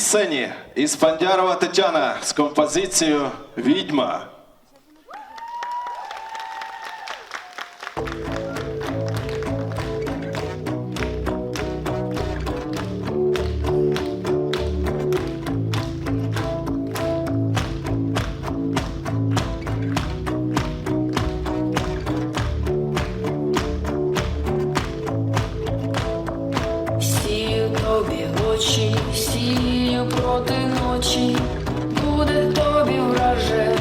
сцені Іспандярова Тетяна з композицією Відьма. Проти ночі, буде тобі враже,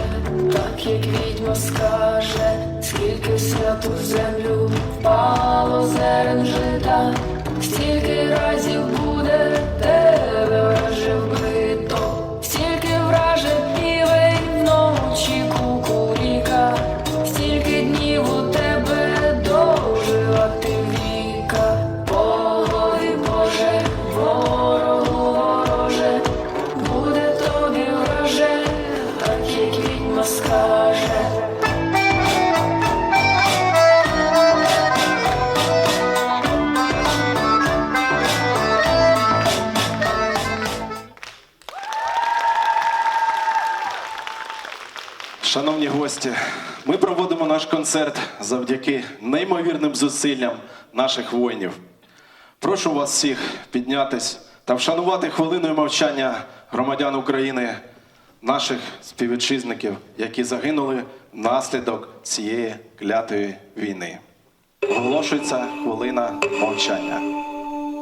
так як відьма скаже, скільки в святу землю впало зерен жита, стільки разів буде Шановні гості, ми проводимо наш концерт завдяки неймовірним зусиллям наших воїнів. Прошу вас всіх піднятись та вшанувати хвилиною мовчання громадян України, наших співвітчизників, які загинули внаслідок цієї клятої війни. Оголошується хвилина мовчання.